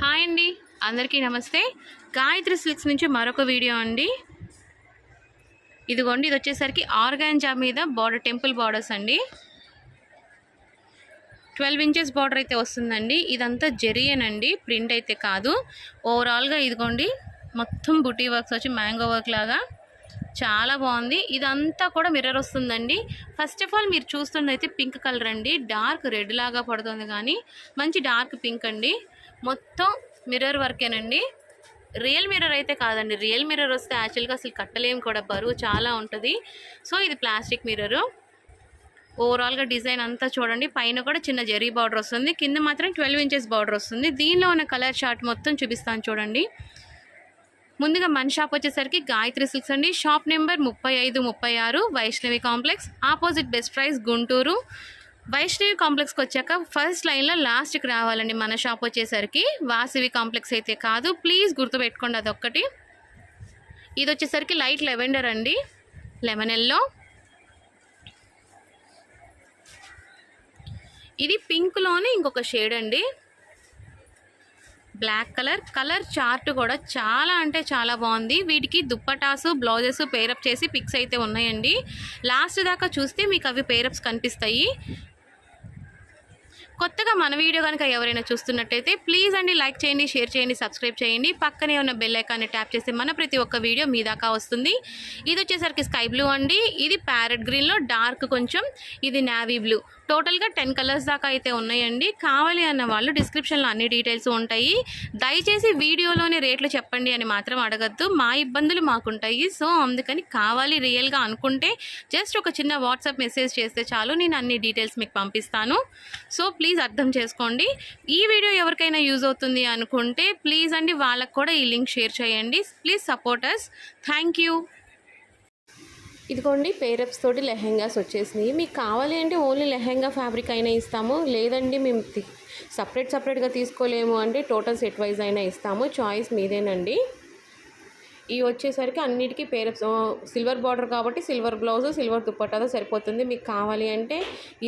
Hi అండి. అందరికీ నమస్తే. గాయత్రి సిల్క్స్ నుంచి మరొక వీడియో అండి. ఇదిగోండి ఇది వచ్చేసరికి ఆర్గాంజా మీద బార్డర్ టెంపుల్ బార్డర్స్ అండి. ట్వెల్వ్ ఇంచెస్ బార్డర్ అయితే వస్తుందండి. ఇదంతా జెరియన్ ప్రింట్ అయితే కాదు. ఓవరాల్గా ఇదిగోండి మొత్తం బుటీ వర్క్స్ వచ్చి మ్యాంగో వర్క్ లాగా చాలా బాగుంది. ఇదంతా కూడా మిర్రర్ వస్తుందండి. ఫస్ట్ ఆఫ్ ఆల్ మీరు చూస్తుంది అయితే పింక్ కలర్ అండి. డార్క్ రెడ్ లాగా పడుతుంది కానీ మంచి డార్క్ పింక్ అండి. మొత్తం మిర్రర్ వర్కేనండి రియల్ మిర్రర్ అయితే కాదండి. రియల్ మిర్రర్ వస్తే యాక్చువల్గా అసలు కట్టలేము కూడా. బరువు చాలా ఉంటుంది. సో ఇది ప్లాస్టిక్ మిర్రరు ఓవరాల్గా డిజైన్ అంతా చూడండి. పైన కూడా చిన్న జెరీ బార్డర్ వస్తుంది. కింద మాత్రం ట్వెల్వ్ ఇంచెస్ బార్డర్ వస్తుంది. దీనిలో ఉన్న కలర్ చార్ట్ మొత్తం చూపిస్తాను చూడండి. ముందుగా మన షాప్ వచ్చేసరికి గాయత్రి సిల్క్స్ అండి. షాప్ నెంబర్ ముప్పై ఐదు ముప్పై ఆరు Vaishnavi complex opposite best price Guntur. Vaishnavi కాంప్లెక్స్కి వచ్చాక ఫస్ట్ లైన్లో లాస్ట్కి రావాలండి మన షాప్ వచ్చేసరికి. వాసవి కాంప్లెక్స్ అయితే కాదు. ప్లీజ్ గుర్తుపెట్టుకోండి అదొక్కటి. ఇది వచ్చేసరికి లైట్ లెవెండర్ అండి. లెమన్ ఎల్లో ఇది పింక్లోనే ఇంకొక షేడ్ అండి. Black colour. కలర్ చార్ట్ కూడా చాలా అంటే చాలా బాగుంది. వీటికి దుప్పటాసు బ్లౌజెస్ పేరప్ చేసి పిక్స్ అయితే ఉన్నాయండి. లాస్ట్ దాకా చూస్తే మీకు అవి పేరప్స్ కనిపిస్తాయి. కొత్తగా మన వీడియో కనుక ఎవరైనా చూస్తున్నట్టయితే ప్లీజ్ అండి లైక్ చేయండి షేర్ చేయండి సబ్స్క్రైబ్ చేయండి. పక్కనే ఉన్న బెల్ ఐకాన్ని ట్యాప్ చేస్తే మన ప్రతి ఒక్క వీడియో మీ దాకా వస్తుంది. ఇది వచ్చేసరికి స్కై బ్లూ అండి. ఇది ప్యారెట్ గ్రీన్లో డార్క్ కొంచెం. ఇది నావీ బ్లూ. టోటల్గా టెన్ కలర్స్ దాకా అయితే ఉన్నాయండి. కావాలి అన్న వాళ్ళు డిస్క్రిప్షన్లో అన్ని డీటెయిల్స్ ఉంటాయి. దయచేసి వీడియోలోనే రేట్లు చెప్పండి అని మాత్రం అడగద్దు. మా ఇబ్బందులు మాకుంటాయి. సో అందుకని కావాలి రియల్గా అనుకుంటే జస్ట్ ఒక చిన్న వాట్సాప్ మెసేజ్ చేస్తే చాలు. నేను అన్ని డీటెయిల్స్ మీకు పంపిస్తాను. సో ప్లీజ్ ప్లీజ్ అర్థం చేసుకోండి. ఈ వీడియో ఎవరికైనా యూజ్ అవుతుంది అనుకుంటే ప్లీజ్ అండి వాళ్ళకు కూడా ఈ లింక్ షేర్ చేయండి. ప్లీజ్ సపోర్టర్స్ థ్యాంక్ యూ ఇదిగోండి పేరప్స్ తోటి లెహెంగాస్ వచ్చేసినాయి. మీకు కావాలి అంటే ఓన్లీ లెహెంగా ఫ్యాబ్రిక్ అయినా ఇస్తాము. లేదండి మేము సపరేట్ సపరేట్గా తీసుకోలేము అంటే టోటల్ సెట్ వైజ్ అయినా ఇస్తాము. చాయిస్ మీదేనండి. ఇవి వచ్చేసరికి అన్నిటికీ పేరు సిల్వర్ బార్డర్ కాబట్టి సిల్వర్ బ్లౌజ్ సిల్వర్ దుప్పట్టాతో సరిపోతుంది. మీకు కావాలి అంటే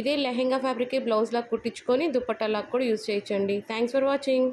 ఇదే లెహెంగా ఫ్యాబ్రిక్ బ్లౌజ్ లాగా కుట్టించుకొని దుప్పట్టాలకు కూడా యూజ్ చేయొచ్చండి. Thanks for watching